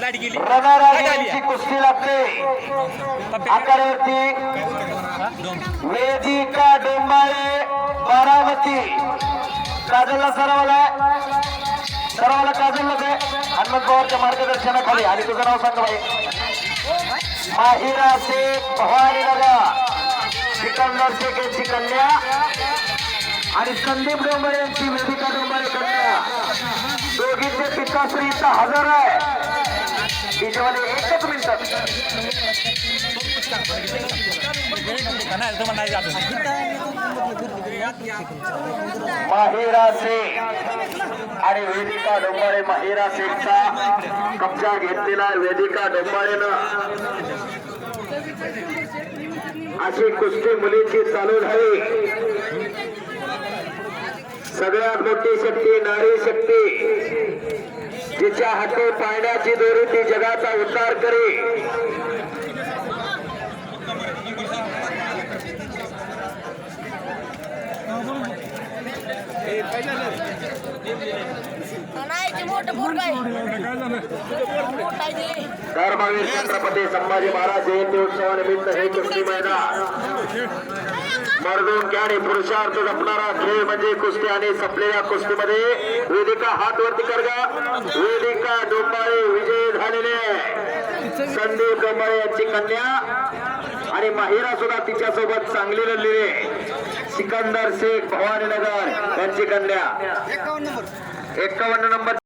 Light गेली कुस्ती लागते. आकारावरती वेदिका डोंबाळे बारामती. काजलला सरावाला सरावाला काजललाच आहे. हनुमंत पवारच्या मार्गदर्शनाखाली. आणि तुझं नाव सांग भाई माहिरा शेख भवानी नगर सिकंदर शेख यांची कन्या. आणि संदीप डोंबाळे यांची वेदिका डोंबरे कन्या दोघींचे पिताश्री इथं हजर आहे. तिच्यामध्ये एकच मिनिट. माहिरा शेख आणि वेदिका डोंबाळे माहिरा शेखचा कब्जा घेतलेला वेदिका डोंबाळेनं अशी कुस्ती मुलीची चालू झाली. सगळ्यात मोठी शक्ती नारी शक्ती जिच्या हाती पाण्याची दोरी ती जगाचा उद्धार करे. धर्मवीर छत्रपती संभाजी महाराज जयंती उत्सवानिमित्त हे कुस्ती मैदान मर्दून आणि पुरुषार्थ जपणारा खेळ म्हणजे कुस्ती आणि संपलेल्या कुस्तीमध्ये वेदिका हात वरती करगा. वेदिका डोंबाळे विजय झालेले आहे. संदीप डोंबाळे यांची कन्या आणि माहिरा सुद्धा तिच्यासोबत चांगली लढलेली आहे. सिकंदर शेख भवानीनगर यांची कन्या. एकावन्न नंबर.